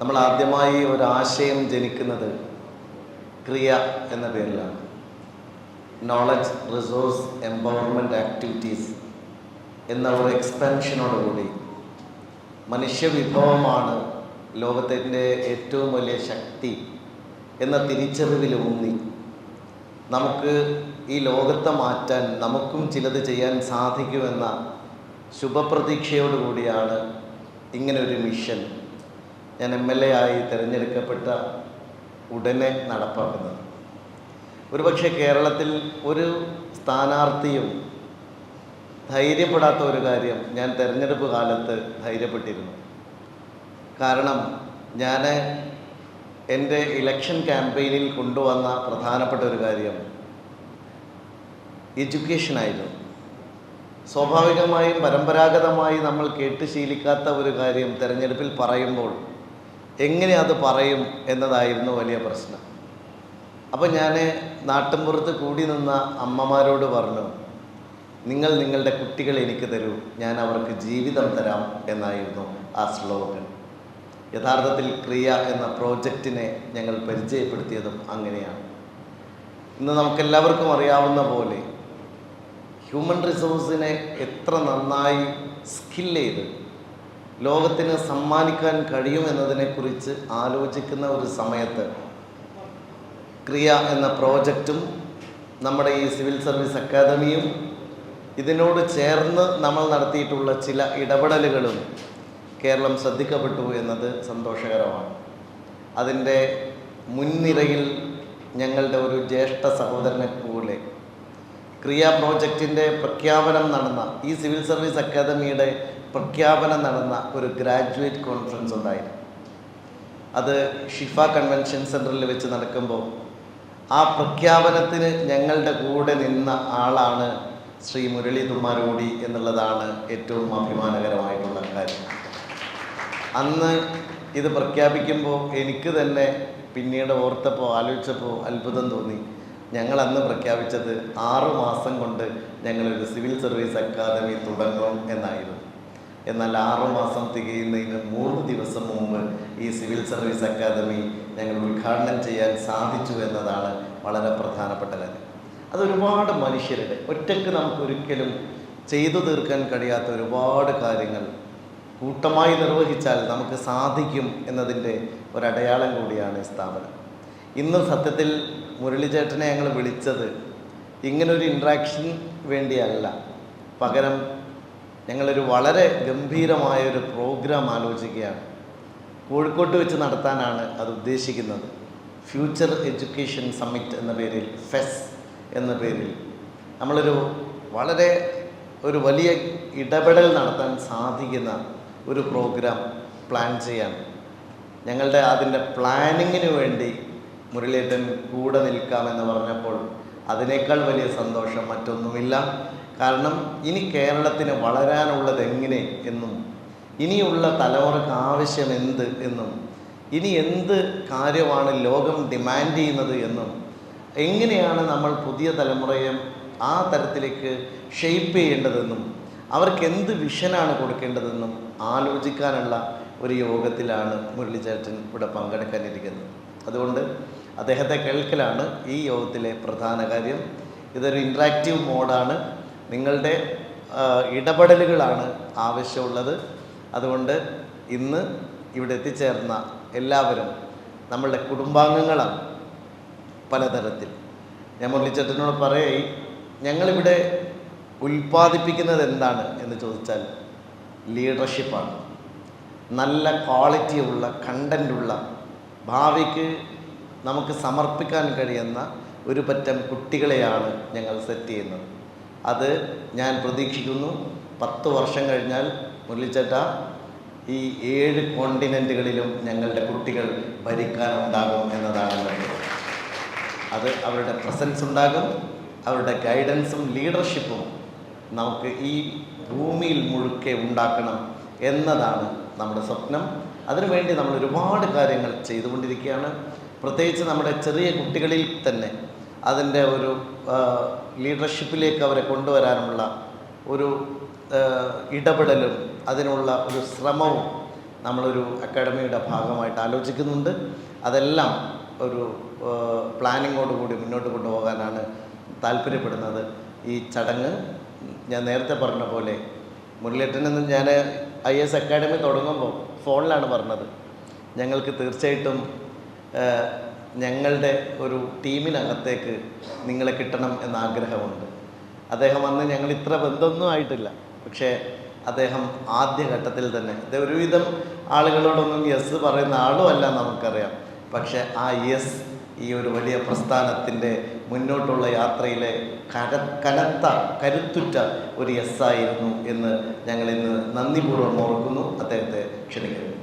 നമ്മൾ ആദ്യമായി ഒരാശയം ജനിക്കുന്നത് ക്രിയ എന്ന പേരിലാണ്. നോളജ് റിസോഴ്സ് എംപവർമെന്റ് ആക്ടിവിറ്റീസ് എന്ന ഒരു മനുഷ്യ മനുഷ്യവിഭവമാണ് ലോകത്തിന്റെ ഏറ്റവും വലിയ ശക്തി എന്ന തിരിച്ചറിവിലൂന്നി നമുക്ക് ഈ ലോകത്തെ മാറ്റാൻ നമുക്കും ചിലത് ചെയ്യാൻ സാധിക്കുമെന്ന ശുഭപ്രതീക്ഷയോടുകൂടിയാണ് ഇങ്ങനെ ഒരു മിഷൻ. ഞാൻ എം എൽ എ ആയി തിരഞ്ഞെടുക്കപ്പെട്ട ഉടനെ നടപ്പാക്കുന്നത്. ഒരുപക്ഷെ കേരളത്തിൽ ഒരു സ്ഥാനാർത്ഥിയും ധൈര്യപ്പെടാത്ത ഒരു കാര്യം ഞാൻ തിരഞ്ഞെടുപ്പ് കാലത്ത് ധൈര്യപ്പെട്ടിരുന്നു. കാരണം ഞാൻ എന്റെ ഇലക്ഷൻ ക്യാമ്പയിനിൽ കൊണ്ടുവന്ന പ്രധാനപ്പെട്ട ഒരു കാര്യം എഡ്യൂക്കേഷനായിരുന്നു സ്വാഭാവികമായും പരമ്പരാഗതമായി നമ്മൾ കേട്ട് ശീലിക്കാത്ത ഒരു കാര്യം തിരഞ്ഞെടുപ്പിൽ പറയുമ്പോൾ എങ്ങനെ അത് പറയും എന്നതായിരുന്നു വലിയ പ്രശ്നം. അപ്പോൾ ഞാൻ നാട്ടിൻപുറത്ത് കൂടി നിന്ന അമ്മമാരോട് പറഞ്ഞു നിങ്ങൾ നിങ്ങളുടെ കുട്ടികളെ എനിക്ക് തരൂ ഞാൻ അവർക്ക് ജീവിതം തരാം എന്നായിരുന്നു ആ സ്ലോഗൻ യഥാർത്ഥത്തിൽ ക്രിയ എന്ന പ്രോജക്റ്റിനെ ഞങ്ങൾ പരിചയപ്പെടുത്തിയതും അങ്ങനെയാണ്. ഇന്ന് നമുക്കെല്ലാവർക്കും അറിയാവുന്ന പോലെ ഹ്യൂമൻ റിസോഴ്സിനെ എത്ര നന്നായി സ്കിൽ ചെയ്ത് ലോകത്തിന് സമ്മാനിക്കാൻ കഴിയും എന്നതിനെക്കുറിച്ച് ആലോചിക്കുന്ന ഒരു സമയത്ത് ക്രിയ എന്ന പ്രോജക്റ്റും നമ്മുടെ ഈ സിവിൽ സർവീസ് അക്കാദമിയും ഇതിനോട് ചേർന്ന് നമ്മൾ നടത്തിയിട്ടുള്ള ചില ഇടപെടലുകളും കേരളം ശ്രദ്ധിക്കപ്പെട്ടു എന്നത് സന്തോഷകരമാണ്. അതിന്റെ മുൻനിരയിൽ ഞങ്ങളുടെ ഒരു ജ്യേഷ്ഠ സഹോദരനെ ക്രിയ പ്രോജക്റ്റിന്റെ പ്രഖ്യാപനം നടന്ന ഈ സിവിൽ സർവീസ് അക്കാദമിയുടെ പ്രഖ്യാപനം നടന്ന ഒരു ഗ്രാജുവേറ്റ് കോൺഫറൻസ് ഉണ്ടായിരുന്നു. അത് ഷിഫ കൺവെൻഷൻ സെന്ററിൽ വെച്ച് നടക്കുമ്പോൾ ആ പ്രഖ്യാപനത്തിന് ഞങ്ങളുടെ കൂടെ നിന്ന ആളാണ് ശ്രീ മുരളി തുമ്മാരോടി എന്നുള്ളതാണ് ഏറ്റവും അഭിമാനകരമായിട്ടുള്ള കാര്യം. അന്ന് ഇത് പ്രഖ്യാപിക്കുമ്പോൾ എനിക്ക് തന്നെ പിന്നീട് ഓർത്തപ്പോൾ ആലോചിച്ചപ്പോൾ അത്ഭുതം തോന്നി. ഞങ്ങൾ അന്ന് പ്രഖ്യാപിച്ചത് ആറു മാസം കൊണ്ട് ഞങ്ങളൊരു സിവിൽ സർവീസ് അക്കാദമി തുടങ്ങും എന്നായിരുന്നു. എന്നാൽ ആറു മാസം തികയുന്നതിന് മൂന്ന് ദിവസം മുമ്പ് ഈ സിവിൽ സർവീസ് അക്കാദമി ഞങ്ങൾ ഉദ്ഘാടനം ചെയ്യാൻ സാധിച്ചു എന്നതാണ് വളരെ പ്രധാനപ്പെട്ട കാര്യം. അത് ഒരുപാട് മനുഷ്യരുടെ ഒറ്റയ്ക്ക് നമുക്ക് ഒരിക്കലും ചെയ്തു തീർക്കാൻ കഴിയാത്ത ഒരുപാട് കാര്യങ്ങൾ കൂട്ടമായി നിർവഹിച്ചാൽ നമുക്ക് സാധിക്കും എന്നതിന്റെ ഒരടയാളം കൂടിയാണ് ഈ സ്ഥാപനം. ഇന്ന് സത്യത്തിൽ മുരളിചേട്ടനെ ഞങ്ങൾ വിളിച്ചത് ഇങ്ങനൊരു ഇൻട്രാക്ഷൻ വേണ്ടിയല്ല. പകരം ഞങ്ങളൊരു വളരെ ഗംഭീരമായൊരു പ്രോഗ്രാം ആലോചിക്കുകയാണ്. കോഴിക്കോട്ട് വെച്ച് നടത്താനാണ് അത് ഉദ്ദേശിക്കുന്നത്. ഫ്യൂച്ചർ എഡ്യൂക്കേഷൻ സമ്മിറ്റ് എന്ന പേരിൽ ഫെസ് എന്ന പേരിൽ. നമ്മളൊരു വളരെ ഒരു വലിയ ഇടപെടൽ നടത്താൻ സാധിക്കുന്ന ഒരു പ്രോഗ്രാം പ്ലാൻ ചെയ്യാൻ ഞങ്ങളുടെ അതിന്റെ പ്ലാനിങ്ങിന് വേണ്ടി മുരളീധരൻ കൂടെ നിൽക്കാമെന്ന് പറഞ്ഞപ്പോൾ അതിനേക്കാൾ വലിയ സന്തോഷം മറ്റൊന്നുമില്ല. കാരണം ഇനി കേരളത്തിന് വളരാനുള്ളത് എങ്ങനെ എന്നും ഇനിയുള്ള തലമുറയ്ക്ക് ആവശ്യം എന്ത് എന്നും ഇനി എന്ത് കാര്യമാണ് ലോകം ഡിമാൻഡ് ചെയ്യുന്നത് എന്നും എങ്ങനെയാണ് നമ്മൾ പുതിയ തലമുറയെ ആ തരത്തിലേക്ക് ഷെയ്പ്പ് ചെയ്യേണ്ടതെന്നും അവർക്ക് എന്ത് വിഷനാണ് കൊടുക്കേണ്ടതെന്നും ആലോചിക്കാനുള്ള ഒരു യോഗത്തിലാണ് മുരളിച്ചേട്ടൻ ഇവിടെ പങ്കെടുക്കാനിരിക്കുന്നത്. അതുകൊണ്ട് അദ്ദേഹത്തെ കേൾക്കലാണ് ഈ യോഗത്തിലെ പ്രധാന കാര്യം. ഇതൊരു ഇൻട്രാക്റ്റീവ് മോഡാണ് നിങ്ങളുടെ ഇടപെടലുകളാണ് ആവശ്യമുള്ളത്. അതുകൊണ്ട് ഇന്ന് ഇവിടെ എത്തിച്ചേർന്ന എല്ലാവരും നമ്മളുടെ കുടുംബാംഗങ്ങളാണ് പലതരത്തിൽ. ഞാൻ മുരളിച്ചേട്ടനോട് പറയേ ഞങ്ങളിവിടെ ഉൽപ്പാദിപ്പിക്കുന്നത് എന്താണ് എന്ന് ചോദിച്ചാൽ ലീഡർഷിപ്പാണ് നല്ല ക്വാളിറ്റിയുള്ള കണ്ടന്റുള്ള ഭാവിക്ക് നമുക്ക് സമർപ്പിക്കാൻ കഴിയുന്ന ഒരു പറ്റം കുട്ടികളെയാണ് ഞങ്ങൾ സെറ്റ് ചെയ്യുന്നത്. അത് ഞാൻ പ്രതീക്ഷിക്കുന്നു. പത്ത് വർഷം കഴിഞ്ഞാൽ മുരളിച്ചേട്ട ഈ ഏഴ് കോണ്ടിനെന്റുകളിലും ഞങ്ങളുടെ കുട്ടികൾ ഭരിക്കാനുണ്ടാകും എന്നതാണ്. അത് അവരുടെ പ്രസൻസ് ഉണ്ടാകും അവരുടെ ഗൈഡൻസും ലീഡർഷിപ്പും നമുക്ക് ഈ ഭൂമിയിൽ മുഴുക്കെ ഉണ്ടാക്കണം എന്നതാണ് നമ്മുടെ സ്വപ്നം. അതിനുവേണ്ടി നമ്മൾ ഒരുപാട് കാര്യങ്ങൾ ചെയ്തുകൊണ്ടിരിക്കുകയാണ്. പ്രത്യേകിച്ച് നമ്മുടെ ചെറിയ കുട്ടികളിൽ തന്നെ അതിന്റെ ഒരു ലീഡർഷിപ്പിലേക്ക് അവരെ കൊണ്ടുവരാനുള്ള ഒരു ഇടപെടലും അതിനുള്ള ഒരു ശ്രമവും നമ്മളൊരു അക്കാഡമിയുടെ ഭാഗമായിട്ട് ആലോചിക്കുന്നുണ്ട്. അതെല്ലാം ഒരു പ്ലാനിങ്ങോടുകൂടി മുന്നോട്ട് കൊണ്ടുപോകാനാണ് താല്പര്യപ്പെടുന്നത് ഈ ചടങ്ങ്. ഞാൻ നേരത്തെ പറഞ്ഞ പോലെ മുരളിയേട്ടനെന്ന് ഞാൻ ഐ എസ് അക്കാഡമി തുടങ്ങുമ്പോൾ ഫോണിലാണ് പറഞ്ഞത്. ഞങ്ങൾക്ക് തീർച്ചയായിട്ടും ഞങ്ങളുടെ ഒരു ടീമിനകത്തേക്ക് നിങ്ങളെ കിട്ടണം എന്ന ആഗ്രഹമുണ്ട് അദ്ദേഹം അന്ന് ഞങ്ങൾ ഇത്ര ബന്ധമൊന്നും ആയിട്ടില്ല. പക്ഷേ അദ്ദേഹം ആദ്യഘട്ടത്തിൽ തന്നെ ഒരുവിധം ആളുകളോടൊന്നും യെസ് പറയുന്ന ആളുമല്ല നമുക്കറിയാം. പക്ഷേ ആ യെസ് ഈ ഒരു വലിയ പ്രസ്ഥാനത്തിന്റെ മുന്നോട്ടുള്ള യാത്രയിലെ കര കനത്ത കരുത്തുറ്റ ഒരു എസ് ആയിരുന്നു എന്ന് ഞങ്ങൾ ഇന്ന് നന്ദിപൂർവം ഓർക്കുന്നു. അദ്ദേഹത്തെ ക്ഷണിക്കുന്നു.